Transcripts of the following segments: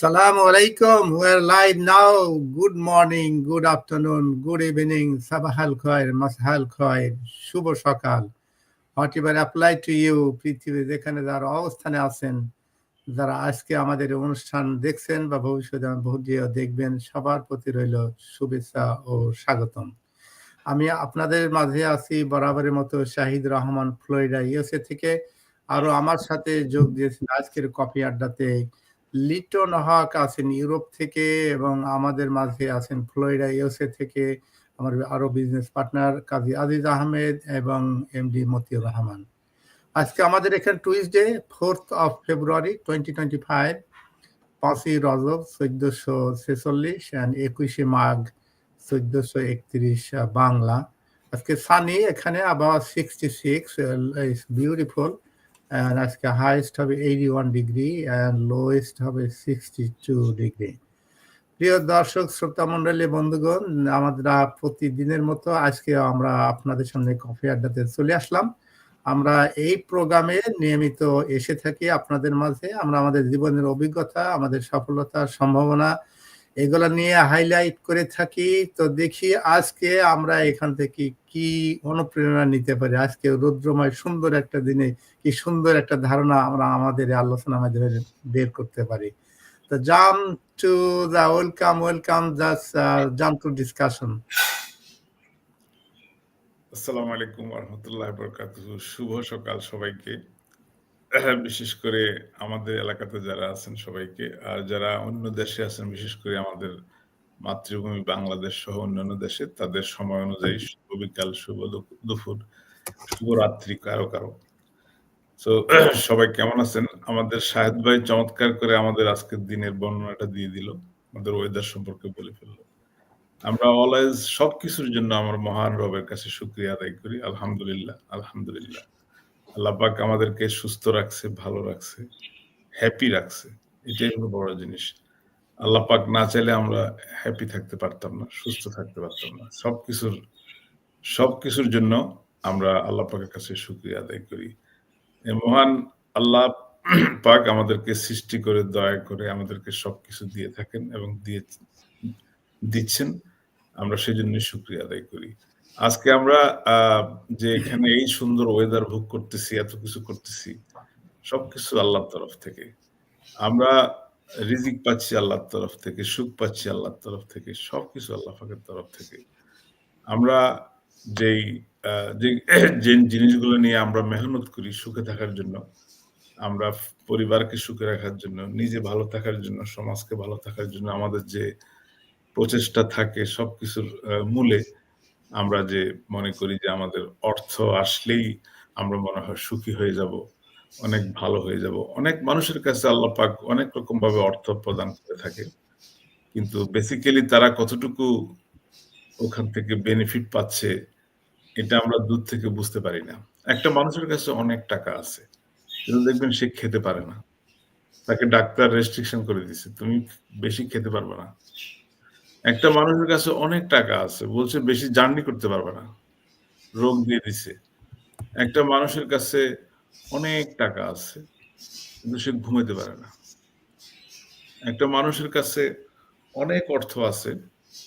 Assalamu alaikum. We're live now. Good morning, good afternoon, good evening, sabahal khoir, masahal khoir, শুভ সকাল what apply to you পৃথিবী যেখানে যারা অবস্থানে আছেন যারা আজকে আমাদের অনুষ্ঠান দেখছেন বা ভবিষ্যতে ভোজিও দেখবেন সবার প্রতি রইল শুভেচ্ছা ও স্বাগতম। আমি আপনাদের মাঝে আছি বরাবরের মতো শাহিদ রহমান ফ্লোরিডা ইউএসএ থেকে। আরও আমার সাথে যোগ দিয়েছেন আজকের কফি আড্ডাতে লিটন হক আছেন ইউরোপ থেকে এবং আমাদের মাঝে আছেন ফ্লোরিডা ইউএসএ থেকে আমার আরও বিজনেস পার্টনার কাজী আজিজ আহমেদ এবং এমডি মতিউর রহমান। আজকে আমাদের এখানে Tuesday fourth of February twenty twenty five পাঁচই রজব চোদ্দশো ছেচল্লিশ অ্যান্ড একুশে মাঘ চোদ্দশো একত্রিশ বাংলা। আজকে সানি এখানে আবার সিক্সটি সিক্স বিউটিফুল and আজকে হাইস্ট হবে eighty one degree and lowest হবে সিক্সটি টু ডিগ্রি প্রিয় দর্শক, শ্রোতা মন্ডলী বন্ধুগণ, আমরা প্রতিদিনের মতো আজকে আমরা আপনাদের সামনে কফি আড্ডাতে চলে আসলাম। আমরা এই প্রোগ্রামে নিয়মিত এসে থাকি আপনাদের মাঝে। আমরা আমাদের জীবনের অভিজ্ঞতা, আমাদের সফলতা, সম্ভাবনা এগুলা নিয়ে হাইলাইট করে থাকি। তো দেখি আজকে আমরা এখান থেকে কি অনুপ্রেরণা নিতে পারি। আজকে রুদ্রময় সুন্দর একটা দিনে কি সুন্দর একটা ধারণা আমরা আমাদের আলোচনা মাধ্যমে বের করতে পারি। তো jam to the welcome welcome just jam to discussion আসসালামু আলাইকুম রহমতুল্লাহ শুভ সকাল সবাইকে। বিশেষ করে আমাদের এলাকাতে যারা আছেন সবাইকে আর যারা অন্য দেশে আছেন বিশেষ করে আমাদের মাতৃভূমি বাংলাদেশ সহ অন্যান্য দেশে তাদের সময় অনুযায়ী শুভ বিকাল শুভ দুপুর শুভ রাত্রি কারও কারও। তো সবাই কেমন আছেন? আমাদের শাহেদ ভাই চমৎকার করে আমাদের আজকের দিনের বর্ণনাটা দিয়ে দিল আমাদের ওয়েদার সম্পর্কে বলে ফেলল। আমরা অলওয়েজ সবকিছুর জন্য আমার মহান রবের কাছে শুক্রিয়া আদায় করি আলহামদুলিল্লাহ আলহামদুলিল্লাহ। আল্লাহ পাক আমাদেরকে সুস্থ রাখছে, ভালো রাখছে হ্যাপি রাখছে। এটাই হলো বড় জিনিস। আল্লাহ পাক না চাইলে আমরা হ্যাপি থাকতে পারতাম না, সুস্থ থাকতে পারতাম না। সবকিছুর সবকিছুর জন্য আমরা আল্লাহ পাকের কাছে শুক্রিয়া আদায় করি। মহান আল্লাহ পাক আমাদেরকে সৃষ্টি করে, দয়া করে আমাদেরকে সবকিছু দিয়ে থাকেন এবং দিয়ে দিচ্ছেন। আমরা সেই জন্য শুক্রিয়া আদায় করি। আজকে আমরা যে এখানে এই সুন্দর ওয়েদার ভোগ করতেছি, এত কিছু করতেছি, সবকিছু আল্লাহর তরফ থেকে। আমরা রিজিক পাচ্ছি আল্লাহর তরফ থেকে, সুখ পাচ্ছি আল্লাহর তরফ থেকে, সবকিছু আল্লাহ পাকের তরফ থেকে। আমরা যেই যে জিনিসগুলো নিয়ে আমরা মেহনত করি সুখে থাকার জন্য, আমরা পরিবারকে সুখে রাখার জন্য, নিজে ভালো থাকার জন্য, সমাজকে ভালো থাকার জন্য, আমাদের যে প্রচেষ্টা থাকে সবকিছুর মূলে আমরা যে মনে করি যে আমাদের অর্থ আসলেই আমরা মনে হয় সুখী হয়ে যাব, অনেক ভালো হয়ে যাব। অনেক মানুষের কাছে আল্লাহ পাক অনেক রকম ভাবে অর্থ প্রদান করে থাকে। কিন্তু বেসিক্যালি তারা কতটুকু ওখান থেকে বেনিফিট পাচ্ছে, এটা আমরা দূর থেকে বুঝতে পারি না। একটা মানুষের কাছে অনেক টাকা আছে, কিন্তু দেখবেন সে খেতে পারে না। তাকে ডাক্তার রেস্ট্রিকশন করে দিছে, তুমি বেশি খেতে পারবে না। একটা মানুষের কাছে অনেক টাকা আছে, বলছে বেশি জার্নি করতে পারবে না। রোগ দিয়ে দিছে। একটা মানুষের কাছে অনেক টাকা আছে, কিন্তু সে ঘুমাইতে পারে না। একটা মানুষের কাছে অনেক অর্থ আছে,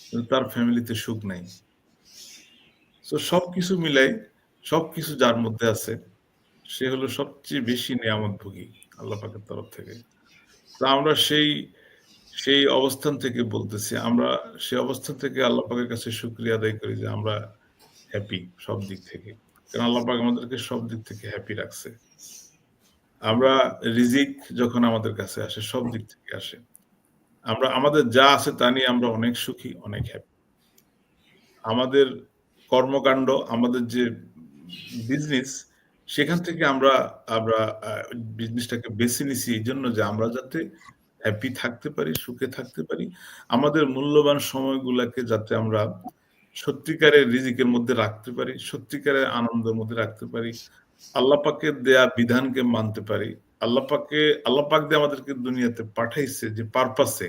কিন্তু তার ফ্যামিলিতে সুখ নাই। তো সবকিছু মিলাই, সবকিছু যার মধ্যে আছে, সে হলো সবচেয়ে বেশি নিয়ামত ভোগী আল্লাহ পাকের তরফ থেকে। তা আমরা সেই সেই অবস্থান থেকে বলতেছি, আমরা সেই অবস্থান থেকে আল্লাহ পাকের কাছে শুক্রিয়া আদায় করি যে আমরা হ্যাপি সব দিক থেকে। কারণ আল্লাহ পাক আমাদেরকে সব দিক থেকে হ্যাপি রাখছে। আমরা রিজিক যখন আমাদের কাছে আসে, সব দিক থেকে আসে। আমরা, আমাদের যা আছে তা নিয়ে আমরা অনেক সুখী, অনেক হ্যাপি আমাদের কর্মকাণ্ড, আমাদের যে বিজনেস সেখান থেকে আমরা আমরা বিজনেসটাকে বেছে নিছি। এই জন্য যে আমরা যাতে হ্যাপি থাকতে পারি, সুখে থাকতে পারি। আমাদের মূল্যবান সময়গুলোকে যাতে আমরা সত্যিকারের রিজিকের মধ্যে রাখতে পারি, সত্যিকারের আনন্দের মধ্যে রাখতে পারি। আল্লাপাকে দেয়া বিধানকে মানতে পারি। আল্লাপাকে আল্লাপাক দিয়ে আমাদেরকে দুনিয়াতে পাঠাইছে, যে পারপাসে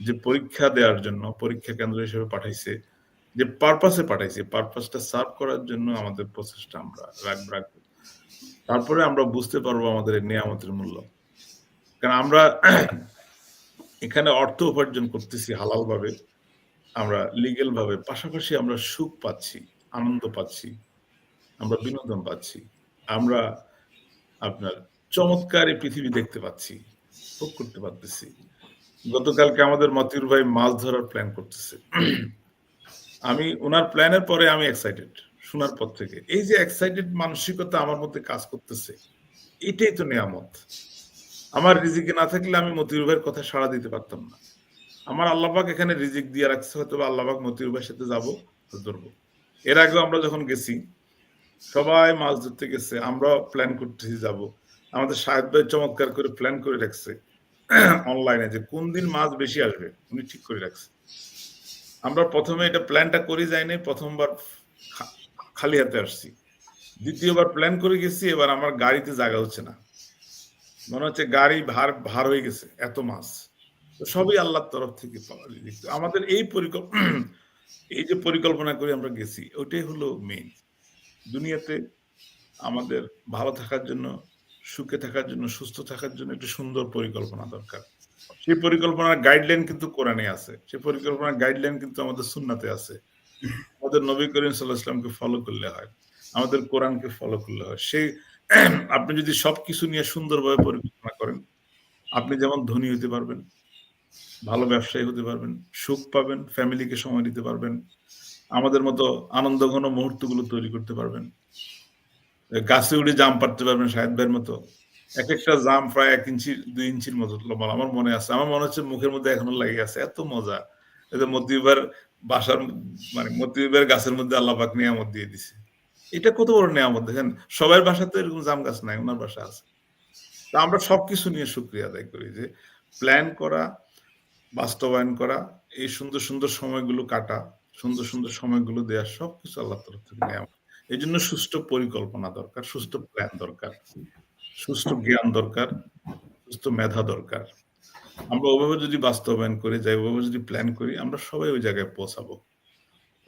যে পরীক্ষা দেওয়ার জন্য, পরীক্ষা কেন্দ্র হিসেবে পাঠাইছে, যে পারপাসে পাঠাইছে পারপাসটা সার্ভ করার জন্য আমাদের প্রচেষ্টা আমরা রাখব রাখব। তারপরে আমরা বুঝতে পারব আমাদের নিয়ামতের মূল্য। কারণ আমরা এখানে অর্থ উপার্জন করতেছি হালাল ভাবে আমরা লিগেল ভাবে পাশাপাশি আমরা সুখ পাচ্ছি, আনন্দ পাচ্ছি, আমরা বিনোদন পাচ্ছি, আমরা আপনার চমৎকার এই পৃথিবী দেখতে পাচ্ছি, ভোগ করতে পারতেছি। গতকালকে আমাদের মতিউর ভাই মাছ ধরার প্ল্যান করতেছে। আমি ওনার প্ল্যানের পরে আমি এক্সাইটেড শোনার পর থেকে। এই যে এক্সাইটেড মানসিকতা আমার মধ্যে কাজ করতেছে, এটাই তো নিয়ামত। আমার রিজিকে না থাকলে আমি মতিউর ভাইয়ের কথা সাড়া দিতে পারতাম না। আমার আল্লাহবাক এখানে রিজিক দিয়ে রাখছে হয়তো বা আল্লাহবাক মতিউর ভাইয়ের সাথে যাব ধরবো। এর আগেও আমরা যখন গেছি, সবাই মাছ ধরতে গেছে, আমরাও প্ল্যান করতেছি যাব। আমাদের সাহেব ভাই চমৎকার করে প্ল্যান করে রাখছে অনলাইনে যে কোন দিন মাছ বেশি আসবে, উনি ঠিক করে রাখছে। আমরা প্রথমে এটা প্ল্যানটা করে যাইনি, প্রথমবার খালি হাতে আসছি। দ্বিতীয়বার প্ল্যান করে গেছি, এবার আমার গাড়িতে জায়গা হচ্ছে না। মনে হচ্ছে গাড়ি ভার ভার হয়ে গেছে, এত মাছ। তো সবই আল্লাহর তরফ থেকে আমাদের এই পরিকল্পনা এই যে পরিকল্পনা করে আমরা গেছি, ওইটাই হলো মেইন দুনিয়াতে আমাদের ভালো থাকার জন্য, সুখে থাকার জন্য, সুস্থ থাকার জন্য একটি সুন্দর পরিকল্পনা দরকার। সেই পরিকল্পনার গাইডলাইন কিন্তু কোরআনে আছে। সেই পরিকল্পনার গাইডলাইন কিন্তু আমাদের সুন্নাতে আছে। আমাদের নবী করিম সাল্লাহ ইসলামকে ফলো করলে হয়। আমাদের কোরআনকে ফলো করলে হয়। সেই আপনি যদি সবকিছু নিয়ে সুন্দরভাবে পরিকল্পনা করেন, আপনি যেমন ধনী হতে পারবেন, ভালো ব্যবসায়ী হতে পারবেন, সুখ পাবেন, ফ্যামিলিকে সময় দিতে পারবেন, আমাদের মতো আনন্দ ঘন মুহূর্তগুলো তৈরি করতে পারবেন। গাছে উড়ে জাম পাড়তে পারবেন শাহেদ ভাইয়ের মতো। এক একটা জাম প্রায় এক ইঞ্চি, দুই ইঞ্চির মতো লম্বা, আমার মনে আছে। আমার মনে হচ্ছে মুখের মধ্যে এখনও লেগে আছে, এত মজা। এতে মতিবার বাসার মানে মতিবার গাছের মধ্যে আল্লাহ পাক নিয়ামত দিয়ে দিছে। এটা কত বড় নিয়ামত, দেখেন? সবার বাসাতে এরকম জাম গাছ নাই, ওনার বাসা আছে। তা আমরা সবকিছু নিয়ে শুক্রিয়া আদায় করি যে প্ল্যান করা, বাস্তবায়ন করা, এই সুন্দর সুন্দর সময়গুলো কাটা, সুন্দর সুন্দর সময়গুলো দেওয়া সবকিছু আল্লাহ তরফ থেকে নেওয়া এই জন্য সুষ্ঠু পরিকল্পনা দরকার, সুস্থ প্ল্যান দরকার, সুস্থ জ্ঞান দরকার, সুস্থ মেধা দরকার। আমরা ওভাবে যদি বাস্তবায়ন করি, যাই ওভাবে যদি প্ল্যান করি, আমরা সবাই ওই জায়গায় পৌঁছাবো।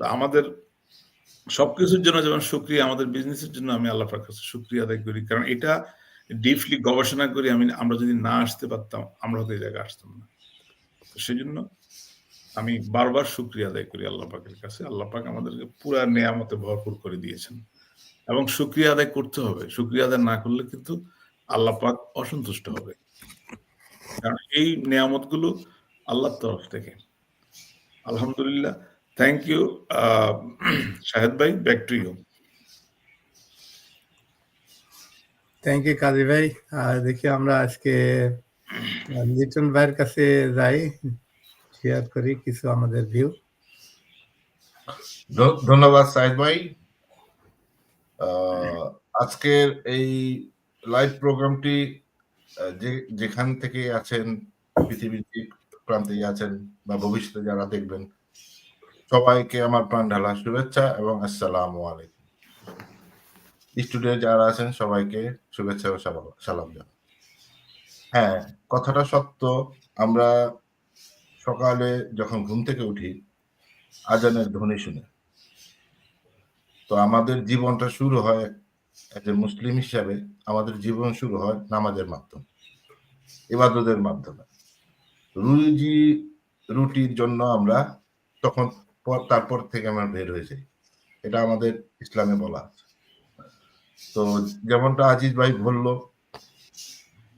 তা আমাদের সবকিছুর জন্য যেমন সুক্রিয়া, আমাদের বিজনেসের জন্য আমি আল্লাহ কাছে সুক্রিয়া আদায় করি। কারণ এটা ডিপলি গবেষণা করি আমি আমরা যদি না আসতে পারতাম, আমরা হয়তো এই জায়গায় আসতাম না। তো সেই জন্য আমি বারবার শুক্রিয়া আদায় করি আল্লাহ পাকের কাছে। আল্লাহ পাক আমাদেরকে পুরা নেয়ামতে ভরপুর করে দিয়েছেন। এবং শুক্রিয়া আদায় করতে হবে। শুক্রিয়া আদায় না করলে কিন্তু আল্লাহ পাক অসন্তুষ্ট হবে। কারণ এই নেয়ামতগুলো আল্লাহর তরফ থেকে। আলহামদুলিল্লাহ থ্যাংক ইউ শাহেদ ভাই back to you thank you Kazi ভাই আর দেখি আমরা আজকে লিটন ভাইয়ের কাছে যাই শেয়ার করি কিছু আমাদের ভিউ ধ- ধন্যবাদ সাইদ ভাই আহ, আজকের এই লাইভ প্রোগ্রামটি যে যেখান থেকে আছেন পৃথিবীর প্রান্তে আছেন বা ভবিষ্যতে যারা দেখবেন সবাইকে আমার প্রাণ ঢালা শুভেচ্ছা এবং আসসালামু আলাইকুম। স্টুডিও যারা আছেন, সবাইকে শুভেচ্ছা ও সালাম- জানাই। হ্যাঁ কথাটা সত্য। আমরা সকালে যখন ঘুম থেকে উঠি, আজানের ধ্বনি শুনে। তো আমাদের জীবনটা শুরু হয় একজন মুসলিম হিসাবে, আমাদের জীবন শুরু হয় নামাজের মাধ্যমে, ইবাদতের মাধ্যমে। রুজি, রুটির জন্য আমরা তখন তারপর থেকে আমরা বের হয়ে যাই এটা আমাদের ইসলামে বলা আছে। তো যেমনটা আজিজ ভাই বলল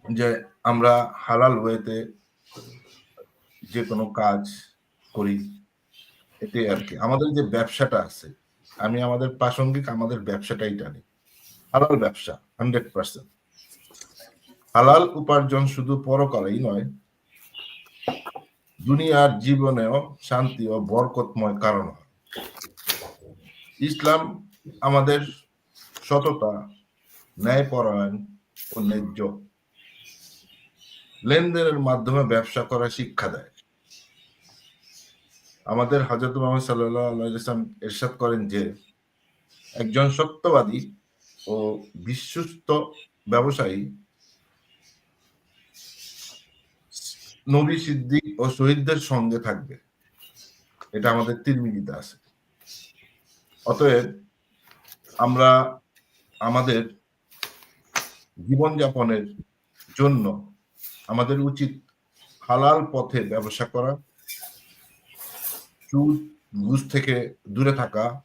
যে, আমরা হালাল ওয়েতে যে কোনো কাজ করি এটাই আর কি। আমাদের যে ব্যবসাটা আছে, আমি আমাদের প্রাসঙ্গিক আমাদের ব্যবসাটাই টানি। হালাল ব্যবসা হান্ড্রেড পার্সেন্ট হালাল উপার্জন শুধু পরকালেই নয় দুনিয়ার জীবনেও শান্তি ও বরকতময় কারণ ইসলাম আমাদের সততা, ন্যায়পরায়ণ ও ন্যায্য। লেনদেনের মাধ্যমে ব্যবসা করা শিক্ষা দেয়। আমাদের হজরত মোহাম্মদ আলাইসাল্লাম এরশাদ করেন যে, একজন সত্যবাদী ও বিশ্বস্ত ব্যবসায়ী নবী সিদ্দিক ও শহীদদের সঙ্গে থাকবে। এটা আমাদের তিরমিজিতে আছে। অতএব আমরা আমাদের জীবনযাপনের জন্য আমাদের উচিত হালাল পথে ব্যবসা করা সুদ ঘুষ থেকে দূরে থাকা,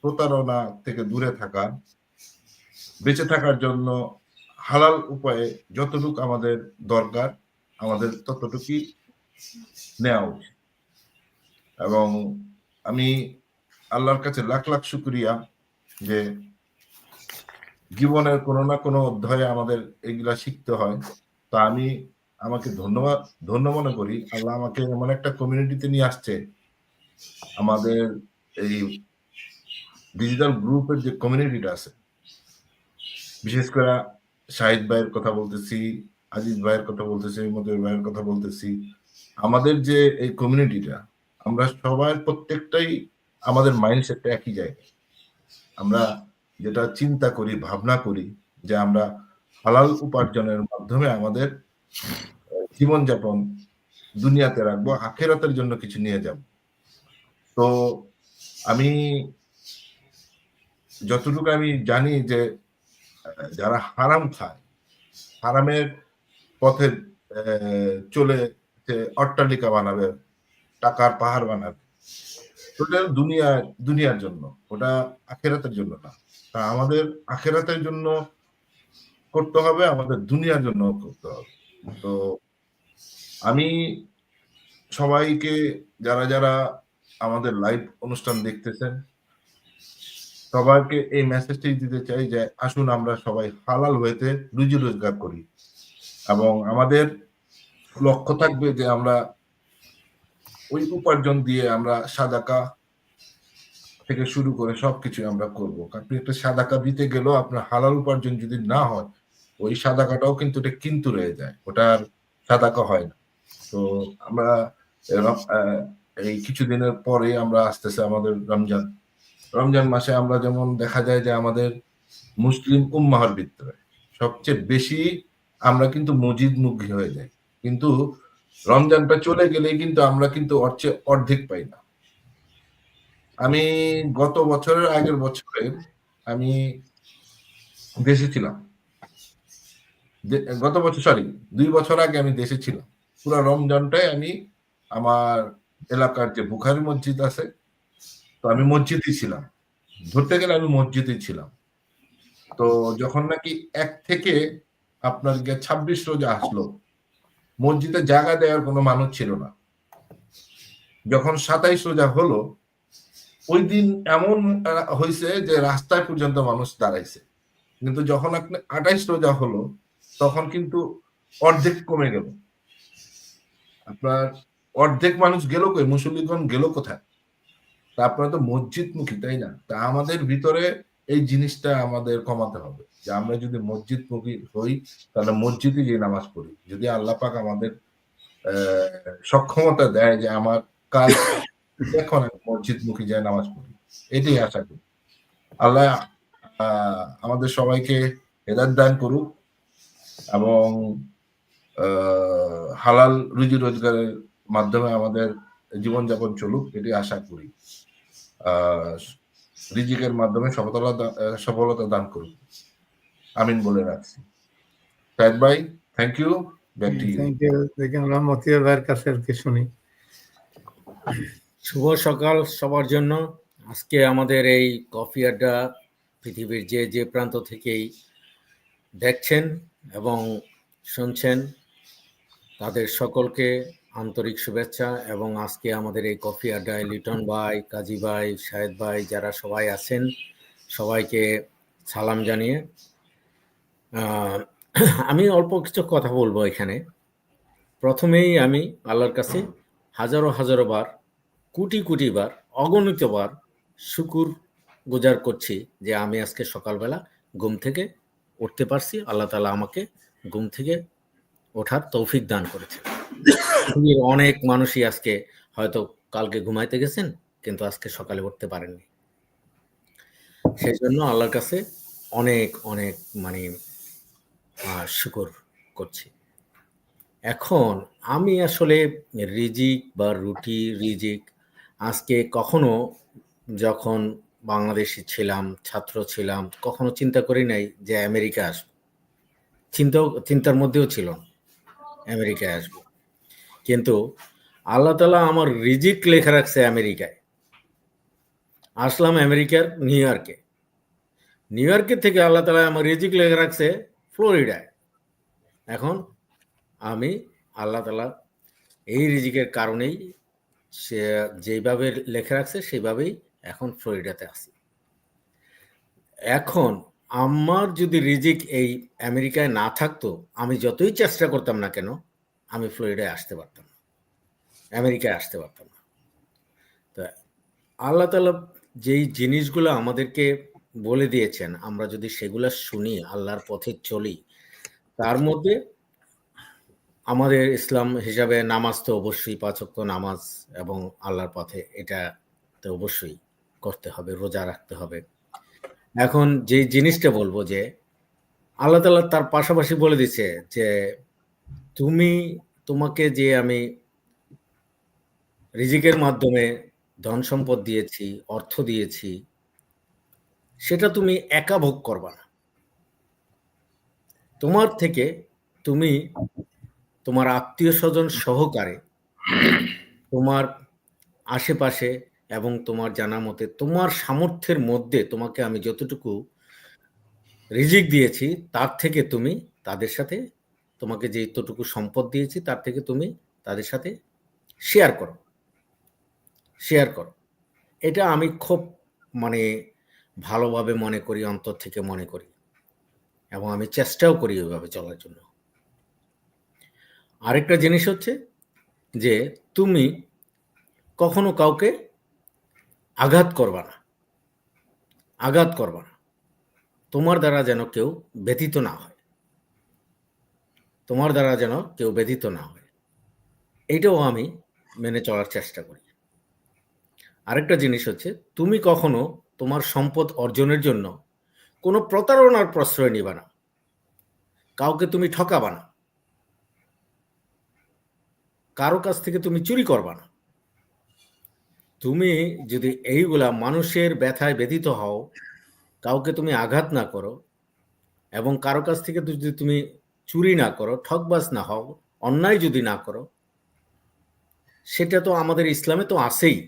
প্রতারণা থেকে দূরে থাকা, বেঁচে থাকার জন্য হালাল উপায়ে যতটুকু আমাদের দরকার আমাদের ততটুকুই নেওয়া উচিত। এবং আমি আল্লাহর কাছে লাখ লাখ শুক্রিয়া যে জীবনের কোনো না কোনো অধ্যায়ে আমাদের এগুলা শিখতে হয়। তা আমি আমাকে ধন্যবাদ, ধন্য মনে করি। আল্লাহ আমাকে এমন একটা কমিউনিটিতে নিয়ে আসছে। আমাদের এই ডিজিটাল গ্রুপের যে কমিউনিটিটা আছে, বিশেষ করে শাহিদ ভাইয়ের কথা বলতেছি আজিজ ভাইয়ের কথা বলতেছি মধুর ভাইয়ের কথা বলতেছি। আমাদের যে এই কমিউনিটিটা আমরা সবাই প্রত্যেকটাই আমাদের মাইন্ডসেটটা একই জায়গায়। আমরা যেটা চিন্তা করি, ভাবনা করি, যে আমরা হালাল উপার্জনের মাধ্যমে আমাদের জীবনযাপন দুনিয়াতে রাখব, আখেরাতের জন্য কিছু নিয়ে যাব। তো আমি যতটুকু আমি জানি যে যারা হারাম খায়, হারামের পথে চলে অট্টালিকা বানাবে, টাকার পাহাড় বানাবে। ওটা দুনিয়া, দুনিয়ার জন্য, ওটা আখেরাতের জন্য না। তা আমাদের আখেরাতের জন্য করতে হবে, আমাদের দুনিয়ার জন্য করতে হবে। তো আমি সবাইকে, যারা যারা আমাদের লাইভ অনুষ্ঠান দেখতেছেন, সবাইকে এই মেসেজটি দিতে চাই যে আসুন আমরা সবাই হালাল হইতে রুজি রোজগার করি। এবং আমাদের লক্ষ্য থাকবে যে আমরা ওই উপার্জন দিয়ে আমরা সাদাকা থেকে শুরু করে সবকিছু আমরা করব। আপনি একটা সাদাকা দিতে গেলেও আপনার হালাল উপার্জন যদি না হয়, ওই সাদাকাটাও কিন্তু এটা কিন্তু রয়ে যায়। ওটা আর সাদাকা হয় না। তো আমরা এই কিছুদিনের পরে আমরা আসতেছে আমাদের রমজান। রমজান মাসে আমরা যেমন দেখা যায় যে আমাদের মুসলিম উম্মাহর ভিতরে সবচেয়ে বেশি আমরা কিন্তু মসজিদ মুখী হয়ে যাই। কিন্তু রমজানটা চলে গেলে কিন্তু আমরা কিন্তু অর্ধেক পাই না। আমি গত বছরের আগের বছরে আমি দেশে ছিলাম। গত বছর সরি দুই বছর আগে আমি দেশে ছিলাম। পুরো রমজানটাই আমি আমার এলাকার যে বুখারি মসজিদ আছে, তো আমি মসজিদই ছিলাম। ধরতে গেলে আমি মসজিদই ছিলাম। তো যখন নাকি এক থেকে আপনার ছাব্বিশ রোজা আসলো। মসজিদে জায়গা দেওয়ার কোনো মানুষ ছিল না। যখন সাতাইশ রোজা হলো, ওই দিন এমন হয়েছে যে রাস্তায় পর্যন্ত মানুষ দাঁড়াইছে। কিন্তু যখন আপনি আঠাইশ রোজা হলো, তখন কিন্তু অর্ধেক কমে গেল। আপনার অর্ধেক মানুষ গেল কই? মুসল্লিগণ গেল কোথায়? তা আপনারা তো মসজিদ মুখী তাই না? তা আমাদের ভিতরে এই জিনিসটা আমাদের কমাতে হবে। যে আমরা যদি মসজিদ মুখী হই, তাহলে মসজিদে গিয়ে নামাজ পড়ি। যদি আল্লাহ পাক আমাদের সক্ষমতা দেয় যে আমার কাজ এখন মসজিদ মুখী যায় নামাজ পড়ি। এটাই আশা করি। আল্লাহ আমাদের সবাইকে হেদাত দান করুক এবং হালাল রুজি রোজগারের মাধ্যমে আমাদের জীবনযাপন চলুক এটি আশা করি। রিজিকের মাধ্যমে সফলতা সফলতা দান করুক আমিন বলে রাখছি। সাহেদ ভাই থ্যাংক ইউ শুনি। শুভ সকাল সবার জন্য। আজকে আমাদের এই কফি আড্ডা পৃথিবীর যে যে প্রান্ত থেকেই দেখছেন এবং শুনছেন তাদের সকলকে আন্তরিক শুভেচ্ছা এবং আজকে আমাদের এই কফি আড্ডায় লিটন ভাই, কাজী ভাই, শাহেদ ভাই যারা সবাই আছেন, সবাইকে সালাম জানিয়ে আমি অল্প কিছু কথা বলব এখানে। প্রথমেই আমি আল্লাহর কাছে হাজারো হাজারো বার, কোটি কোটি বার, অগণিত বার শুকুর গুজার করছি যে আমি আজকে সকালবেলা ঘুম থেকে উঠতে পারছি। আল্লাহ তালা আমাকে ঘুম থেকে ওঠার তৌফিক দান করেছে পৃথিবীর অনেক মানুষই আজকে হয়তো কালকে ঘুমাইতে গেছেন, কিন্তু আজকে সকালে উঠতে পারেননি। সেই জন্য আল্লাহর কাছে অনেক অনেক মানে শুকর করছি। এখন আমি আসলে রিজিক বা রুটি রিজিক আজকে কখনো যখন বাংলাদেশে ছিলাম, ছাত্র ছিলাম, কখনো চিন্তা করি নাই যে আমেরিকা আসব। চিন্তাও, চিন্তার মধ্যেও ছিল আমেরিকায় আসব। কিন্তু আল্লাহ তালা আমার রিজিক লেখা রাখছে আমেরিকায়। আসলাম আমেরিকার নিউ ইয়র্কে। নিউ ইয়র্কের থেকে আল্লাহ তালা আমার রিজিক লেখা রাখছে ফ্লোরিডায়। এখন আমি আল্লাহ তালা এই রিজিকের কারণেই সে যেইভাবে লেখা রাখছে সেইভাবেই এখন ফ্লোরিডাতে আছি। এখন আমার যদি রিজিক এই আমেরিকায় না থাকতো, আমি যতই চেষ্টা করতাম না কেন আমি ফ্লোরিডায় আসতে পারতাম না। আমেরিকায় আসতে পারতাম না। তো আল্লাহ তালা যেই জিনিসগুলো আমাদেরকে বলে দিয়েছেন, আমরা যদি সেগুলো শুনি, আল্লাহর পথে চলি, তার মধ্যে আমাদের ইসলাম হিসাবে নামাজ তো অবশ্যই পাঁচক্য নামাজ এবং আল্লাহর পথে এটা তো অবশ্যই করতে হবে, রোজা রাখতে হবে। এখন যে জিনিসটা বলব যে, আল্লাহ তালা তার পাশাপাশি বলে দিচ্ছে যে তুমি তোমাকে যে আমি রিজিকের মাধ্যমে ধন সম্পদ দিয়েছি, অর্থ দিয়েছি, সেটা তুমি একা ভোগ করবা না। তোমার থেকে তুমি তোমার আত্মীয় স্বজন সহকারে তোমার আশেপাশে এবং তোমার জানা মতে তোমার সামর্থ্যের মধ্যে তোমাকে আমি যতটুকু রিজিক দিয়েছি, তার থেকে তুমি তাদের সাথে তোমাকে যে এতটুকু সম্পদ দিয়েছি, তার থেকে তুমি তাদের সাথে শেয়ার করো। শেয়ার করো। এটা আমি খুব মানে ভালোভাবে মনে করি, অন্তর থেকে মনে করি এবং আমি চেষ্টাও করি ওইভাবে চলার জন্য। আরেকটা জিনিস হচ্ছে যে, তুমি কখনো কাউকে আঘাত করবা না। আঘাত করবা না। তোমার দ্বারা যেন কেউ ব্যথিত না হয়। তোমার দ্বারা যেন কেউ ব্যথিত না হয়। এইটাও আমি মেনে চলার চেষ্টা করি। আরেকটা জিনিস হচ্ছে, তুমি কখনো তোমার সম্পদ অর্জনের জন্য কোনো প্রতারণার প্রশ্রয় নিবা না। কাউকে তুমি ঠকাবা না। কারও কাছ থেকে তুমি চুরি করবা না। তুমি যদি এইগুলা মানুষের ব্যথায় ব্যথিত হও, কাউকে তুমি আঘাত না করো এবং কারও কাছ থেকে যদি তুমি চুরি না করো ঠকবাজ না হও, অন্যায় যদি না করো, সেটা তো আমাদের ইসলামে তো আসেই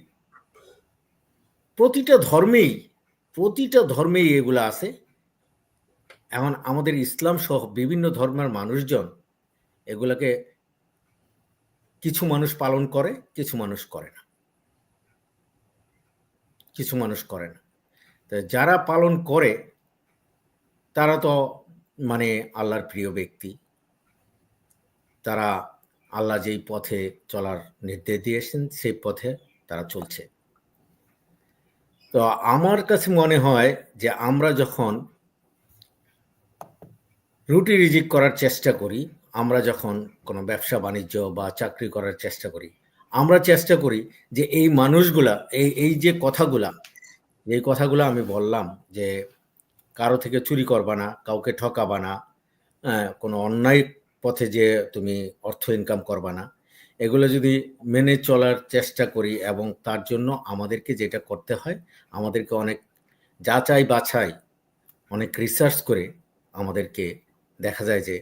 প্রতিটা ধর্মেই প্রতিটা ধর্মেই এগুলো আছে। এখন আমাদের ইসলাম সহ বিভিন্ন ধর্মের মানুষজন এগুলাকে কিছু মানুষ পালন করে, কিছু মানুষ করে না। কিছু মানুষ করে না। যারা পালন করে, তারা তো মানে আল্লাহর প্রিয় ব্যক্তি। তারা আল্লাহ যেই পথে চলার নির্দেশ দিয়েছেন, সেই পথে তারা চলছে। তো আমার কাছে মনে হয় যে আমরা যখন রুটি রিজিক করার চেষ্টা করি, আমরা যখন কোনো ব্যবসা বাণিজ্য বা চাকরি করার চেষ্টা করি, আমরা চেষ্টা করি যে এই মানুষগুলা, এই এই যে কথাগুলা, এই কথাগুলো আমি বললাম যে কারও থেকে চুরি করবা না কাউকে ঠকাবা না হ্যাঁ, কোনো অন্যায় পথে যে তুমি অর্থ ইনকাম করবা না। এগুলো যদি মেনে চলার চেষ্টা করি এবং তার জন্য আমাদেরকে যেটা করতে হয় আমাদেরকে অনেক যাচাই বাছাই অনেক রিসার্চ করে আমাদেরকে দেখা যায় যে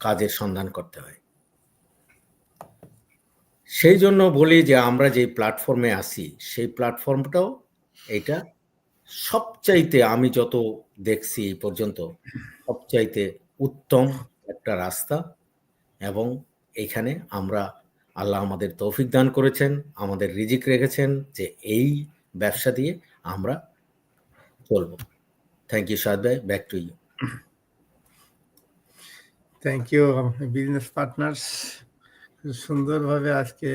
কাজের সন্ধান করতে হয়। সেই জন্য বলি যে আমরা যে প্ল্যাটফর্মে আসি সেই প্ল্যাটফর্মটাও এটা সবচাইতে আমি যত দেখছি এই পর্যন্ত, সবচাইতে উত্তম একটা রাস্তা এবং এখানে আমরা আল্লাহ আমাদের তৌফিক দান করেছেন, আমাদের রিজিক রেখেছেন যে এই ব্যবসা দিয়ে আমরা চলবো। থ্যাংক ইউ সাদ ভাই back to you thank you business partners সুন্দরভাবে আজকে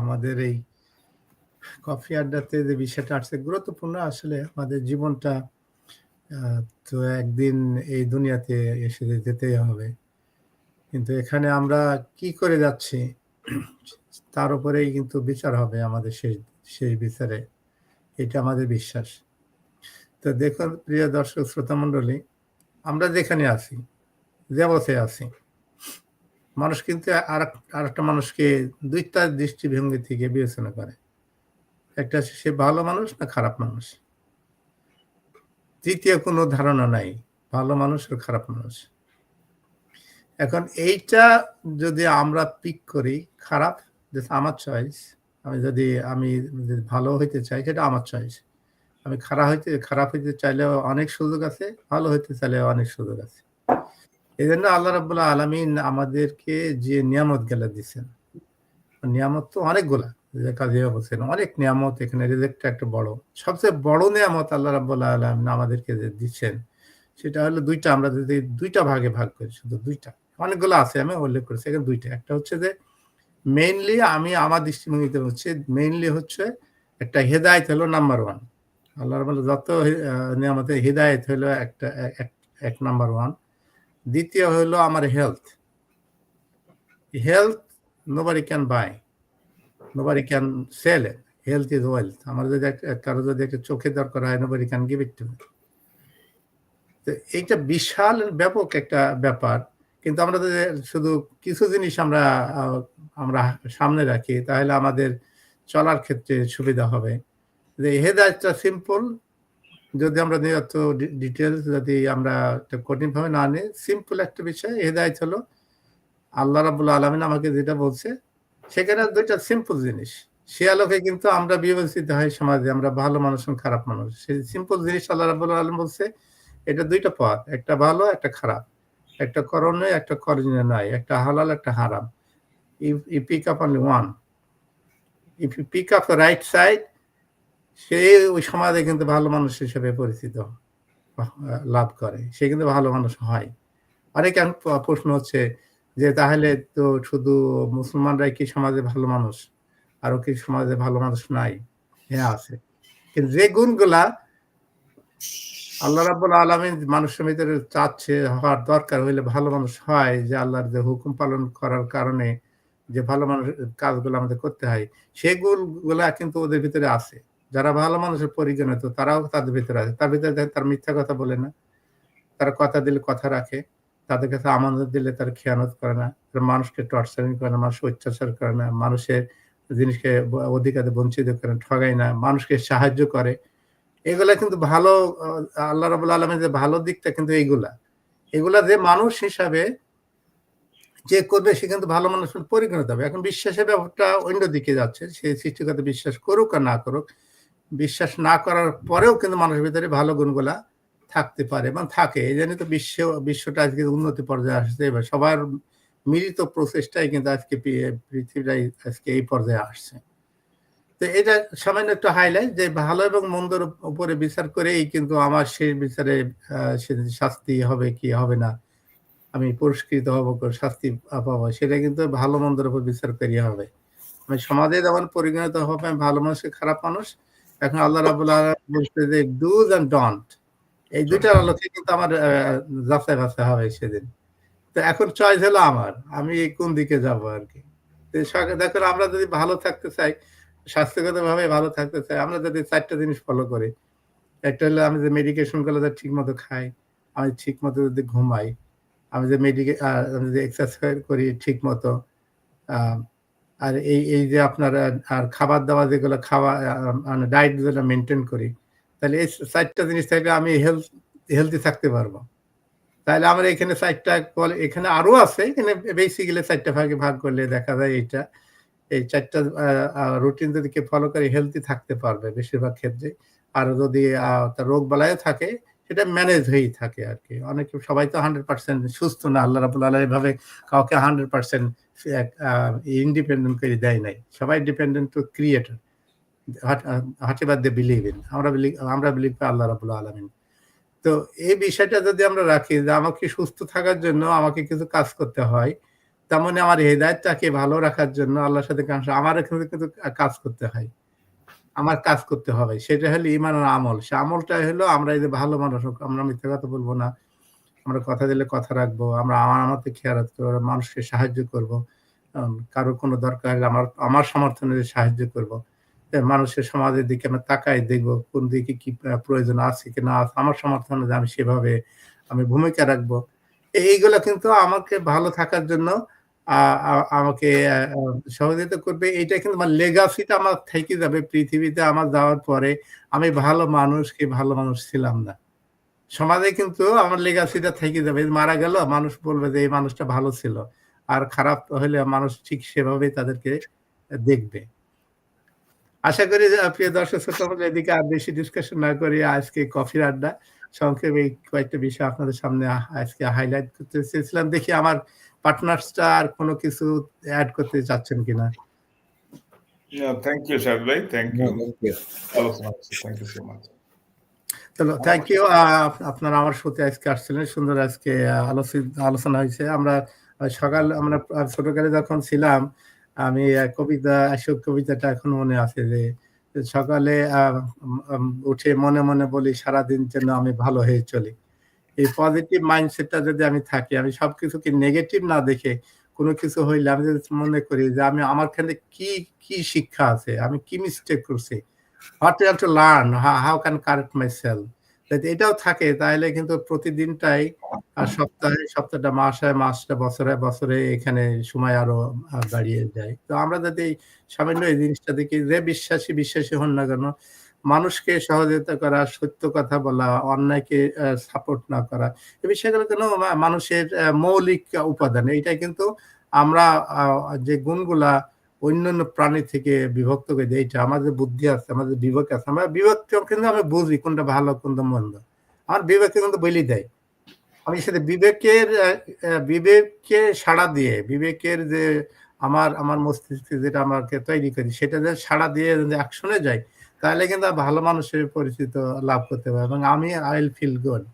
আমাদের এই কফি আড্ডাতে যে বিষয়টা আসছে, গুরুত্বপূর্ণ আসলে আমাদের জীবনটা তো একদিন এই দুনিয়াতে এসে যেতেই হবে। কিন্তু এখানে আমরা কি করে যাচ্ছি, তার উপরেই কিন্তু বিচার হবে আমাদের সেই সেই বিচারে। এটা আমাদের বিশ্বাস। তো দেখুন, প্রিয় দর্শক, শ্রোতা মণ্ডলী, আমরা যেখানে আছি যে আছি, মানুষ কিন্তু আর আর একটা মানুষকে দুইটা দৃষ্টিভঙ্গি থেকে বিবেচনা করে। একটা সে ভালো মানুষ না খারাপ মানুষ? তৃতীয় কোনো ধারণা নাই, ভালো মানুষ আর খারাপ মানুষ? এখন এইটা যদি আমরা পিক করি, খারাপ আমার চয়েস আমি যদি, আমি ভালো হইতে চাই, সেটা আমার চয়েস আমি খারাপ হইতে খারাপ হইতে চাইলেও অনেক সুযোগ আছে, ভালো হইতে চাইলেও অনেক সুযোগ আছে। এই জন্য আল্লাহ রাবুল্লাহ আলমিন আমাদেরকে যে নিয়ামত গেলা দিচ্ছেন নিয়ামত তো অনেকগুলা অনেক নিয়ামত এখানে, রিজেক্টটা একটা বড়। সবচেয়ে বড় নিয়ামত আল্লাহ রাবুল্লাহ আলমিন আমাদেরকে যে দিচ্ছেন, সেটা হলো দুইটা, আমরা যদি দুইটা ভাগে ভাগ করি, শুধু দুইটা। অনেকগুলো আছে, আমি উল্লেখ করেছি, এখানে দুইটা। একটা হচ্ছে যে মেইনলি আমি আমার দৃষ্টিভঙ্গিতে হচ্ছে মেইনলি হচ্ছে একটা হেদায়ত হলো নাম্বার ওয়ান আল্লাহর বলে যত নিয়ামতে হৃদায়ত হলো একটা, এক- এক নাম্বার ওয়ান দ্বিতীয় হলো আমার health health nobody can buy nobody can sell health is wealth আমার যদি কারও যদি একটা চোখে দরকার হয় নোবারি ক্যান গিভ ইট তো এইটা বিশাল ব্যাপক একটা ব্যাপার। কিন্তু আমরা শুধু কিছু জিনিস আমরা আমরা সামনে রাখি, তাহলে আমাদের চলার ক্ষেত্রে সুবিধা হবে। যে হেদায়তটা সিম্পল যদি আমরা নিয়ত ডিটেলস যদি আমরা একটা কঠিনভাবে না নিই সিম্পল একটা বিষয়, হেদায়ত হলো আল্লাহ রাবুল আলমিন আমাকে যেটা বলছে সেখানে দুইটা সিম্পল জিনিস। সে আলোকে কিন্তু আমরা বিবেচিত হয় সমাজে, আমরা ভালো মানুষ খারাপ মানুষ। সেই সিম্পল জিনিস আল্লাহ রাবুল আলম বলছে, এটা দুইটা পথ, একটা ভালো, একটা খারাপ। একটা করণীয় একটা করণীয় নয় একটা হালাল, একটা হারাম। You pick up only one if you pick up right side সে ওই সমাজে কিন্তু ভালো মানুষ হিসেবে পরিচিত লাভ করে। সে কিন্তু ভালো মানুষ হয়। অনেক প্রশ্ন হচ্ছে যে তাহলে তো শুধু মুসলমানরাই কি সমাজে ভালো মানুষ? আরও কি সমাজে ভালো মানুষ নাই? হ্যাঁ আছে। কিন্তু যে গুণগুলা আল্লাহ রাব্বুল আলমিন মানুষের ভিতরে চাচ্ছে, হওয়ার দরকার হইলে ভালো মানুষ হয়, যে আল্লাহর যে হুকুম পালন করার কারণে যে ভালো মানুষ, কাজগুলো আমাদের করতে হয় সেগুলা কিন্তু ওদের ভিতরে আছে। যারা ভালো মানুষের পরিগণিত, তারাও তাদের ভিতরে আছে। তার ভিতরে তার মিথ্যা কথা বলে না। তারা কথা দিলে কথা রাখে। তাদের কাছে আমানত দিলে তারা খেয়ানত করে না। তারা মানুষকে টর্চারিং করে না মানুষকে অত্যাচার করে না মানুষের জিনিসকে অধিকারে বঞ্চিত করে না, ঠগায় না মানুষকে সাহায্য করে। এগুলা কিন্তু ভালো আল্লাহ রাবুল আলমের যে ভালো দিকটা কিন্তু এইগুলা। এগুলা যে মানুষ হিসাবে যে করবে সে কিন্তু ভালো মানুষ পরিগণিত হবে। এখন বিশ্বাসের ব্যাপারটা অন্য দিকে যাচ্ছে। সে সৃষ্টিকতা বিশ্বাস করুক আর না করুক বিশ্বাস না করার পরেও কিন্তু মানুষের ভিতরে ভালো গুণগুলা থাকতে পারে এবং থাকে। এই জন্য তো বিশ্ব, বিশ্বটা আজকে উন্নতি পর্যায়ে আসছে। এবার সবার মিলিত প্রচেষ্টাই কিন্তু আজকে পৃথিবীটাই আজকে এই পর্যায়ে আসছে। তো এটা সামান্য একটু হাইলাইট যে ভালো এবং মন্দর উপরে বিচার করেই কিন্তু আমার শেষ বিচারে শাস্তি হবে কি হবে না, আমি পুরস্কৃত হব শাস্তি পাবো, সেটা কিন্তু ভালো মন্দের উপর বিচার করিয়ে হবে। আমি সমাজে যেমন পরিগণিত হবে, আমি ভালো মানুষ কি খারাপ মানুষ, এখন আল্লাহ রাবুল আলামিন বলছে যে ডুজ অ্যান্ড ডন্ট এই দুইটার আলোকে কিন্তু আমার যাচাই বাছাই হবে সেদিন। তো এখন চয়েস হলো আমার, আমি কোন দিকে যাব আর কি। দেখুন আমরা যদি ভালো থাকতে চাই স্বাস্থ্যগত ভাবে ভালো থাকতে চাই, আমরা যদি চারটা জিনিস ফলো করি, একটা হলো আমি যে মেডিকেশনগুলো ঠিক মতো খাই, আমি ঠিক মতো যদি ঘুমাই, আমি যে মেডিকে আমি যে এক্সারসাইজ করি ঠিক মতো আর এই এই যে আপনার আর খাবার দাবার যেগুলো খাওয়া মানে ডায়েট যেটা মেনটেন করি তাহলে এই চারটা জিনিস থাকলে আমি হেলথ হেলদি থাকতে পারব। তাহলে আমার এখানে চারটা কল- এখানে আরও আছে, এখানে বেসিক্যালি চারটা ভাগে ভাগ করলে দেখা যায় এইটা, এই চারটা রুটিন যদি কেউ ফলো করে হেলদি থাকতে পারবে বেশিরভাগ ক্ষেত্রে। আর যদি রোগ বালাইও থাকে, সেটা ম্যানেজ হয়েই থাকে আর কি। অনেকে, সবাই তো হান্ড্রেড পার্সেন্ট সুস্থ না, আল্লাহ রাবুল আল্লাহ এভাবে কাউকে হান্ড্রেড পার্সেন্ট ইন্ডিপেন্ডেন্ট করে দেয় নাই। সবাই ডিপেন্ডেন্ট টু ক্রিয়েটর হাটিবার দে বিলিভ ইন আমরা আমরা বিলিভ করি আল্লাহ রাবুল আলমিন। তো এই বিষয়টা যদি আমরা রাখি যে আমাকে সুস্থ থাকার জন্য আমাকে কিছু কাজ করতে হয় তেমনি মানে আমার হেদায়তটাকে ভালো রাখার জন্য আল্লাহর সাথে আমার এখানে কিন্তু কাজ করতে হয়। আমার কাজ করতে হবে সেটা হলো ইমান আর আমল। সে আমলটা হলো আমরা এই যে ভালো মানুষ হোক, আমরা মিথ্যা কথা বলব না। আমরা কথা দিলে কথা রাখব আমরা আমার আমাদের খেয়াল পারব মানুষকে সাহায্য করব। কারও কোনো দরকার হলে আমার আমার সমর্থনে সাহায্য করব। মানুষের সমাজের দিকে আমরা তাকাই, দেখব কোন দিকে কি প্রয়োজন আছে কি না আছে। আমার সমর্থনে আমি সেভাবে আমি ভূমিকা রাখব। এইগুলো কিন্তু আমাকে ভালো থাকার জন্য আমাকে সহযোগিতা করবে। এটা কিন্তু আমার লেগাসিটা আমার থেকে যাবে। পৃথিবীতে আমার যাওয়ার পরে আমি ভালো মানুষ কি ভালো মানুষ ছিলাম না। সমাজে কিন্তু আমার লেগাসিটা থেকে যাবে। মারা গেল, মানুষ বলবে যে এই মানুষটা ভালো ছিল। আর খারাপ হলে মানুষ ঠিক সেভাবেই তাদেরকে দেখবে। আশা করি যে প্রিয় দর্শক শ্রোতা এদিকে আর বেশি ডিসকাশন না করি আজকে কফির আড্ডা। সংক্ষেপে কয়েকটা বিষয় আপনাদের সামনে আজকে হাইলাইট করতে চেয়েছিলাম। দেখি আমার পার্টনার্সটা আর কোনো কিছু অ্যাড করতে চাচ্ছেন কিনা? থ্যাংক ইউ শাহেদ ভাই থ্যাংক ইউ Thank you. আলোচনা থ্যাংক ইউ সো মাচ চলো থ্যাংক ইউ আপনারা আমার সাথে আজকে আসছিলেন সুন্দর আজকে আলোচনা হয়েছে। আমরা সকাল আমরা ছোটকালে যখন ছিলাম আমি কবিতা আশোক কবিতাটা এখন মনে আছে যে, সকালে উঠে মনে মনে বলি, সারাদিন যেন আমি ভালো হয়ে চলি। এই পজিটিভ মাইন্ডসেটটা যদি আমি থাকি, আমি সবকিছুকে নেগেটিভ না দেখে কোনো কিছু হইলে আমি যদি মনে করি যে, আমি, আমার খানে কি কি শিক্ষা আছে? আমি কি মিস্টেক করছি? What to learn how can correct myself এটাও থাকে তাহলে কিন্তু প্রতিদিনটাই আর সপ্তাহে সপ্তাহটা মাস হয় মাসটা বছরে বছরে এখানে সময় আরও বাড়িয়ে যায়। তো আমরা যদি এই সামান্য এই জিনিসটা দেখি যে বিশ্বাসী বিশ্বাসী হন না কেন মানুষকে সহযোগিতা করা সত্য কথা বলা অন্যায়কে সাপোর্ট না করা এই বিষয়গুলো কেন মানুষের মৌলিক উপাদান এইটা কিন্তু আমরা যে গুণগুলা অন্যান্য প্রাণী থেকে বিভক্ত করে দিই এইটা আমাদের বুদ্ধি আছে, আমাদের বিবেক আছে, আমরা বিবেক কিন্তু আমি বুঝি কোনটা ভালো, কোনটা মন্দ। আমার বিবেকে কিন্তু বলি দেয়। আমি সেটা বিবেকের বিবেককে সাড়া দিয়ে, বিবেকের যে আমার আমার মস্তিষ্কে যেটা আমাকে তৈরি করি, সেটা যে সাড়া দিয়ে যদি অ্যাকশনে যাই, তাহলে কিন্তু ভালো মানুষের পরিচিত লাভ করতে পারব এবং আমি আই উইল ফিল গুড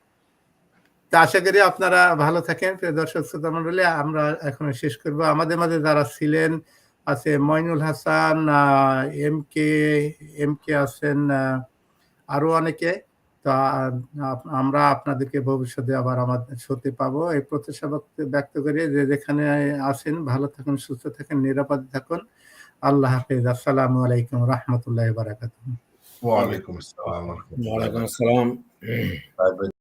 তা আশা করি আপনারা ভালো থাকেন। দর্শক, শ্রোতা মন্ডলী আমরা এখন শেষ করব। আমাদের মাঝে যারা ছিলেন আছে Moinul Hasan M K M K আছেন আহ, আরও অনেকে। তা আমরা আপনাদেরকে ভবিষ্যতে আবার আমাদের সাথে পাবো। এই প্রত্যাশা ব্যক্ত- ব্যক্ত করে যে যেখানে আছেন ভালো থাকুন সুস্থ থাকুন নিরাপদে থাকুন। আল্লাহ হাফিজ। আসসালামু আলাইকুম রহমতুল্লাহ বারাকাতুহ। ওয়ালাইকুম আসসালাম ওয়ালাইকুম আসসালাম.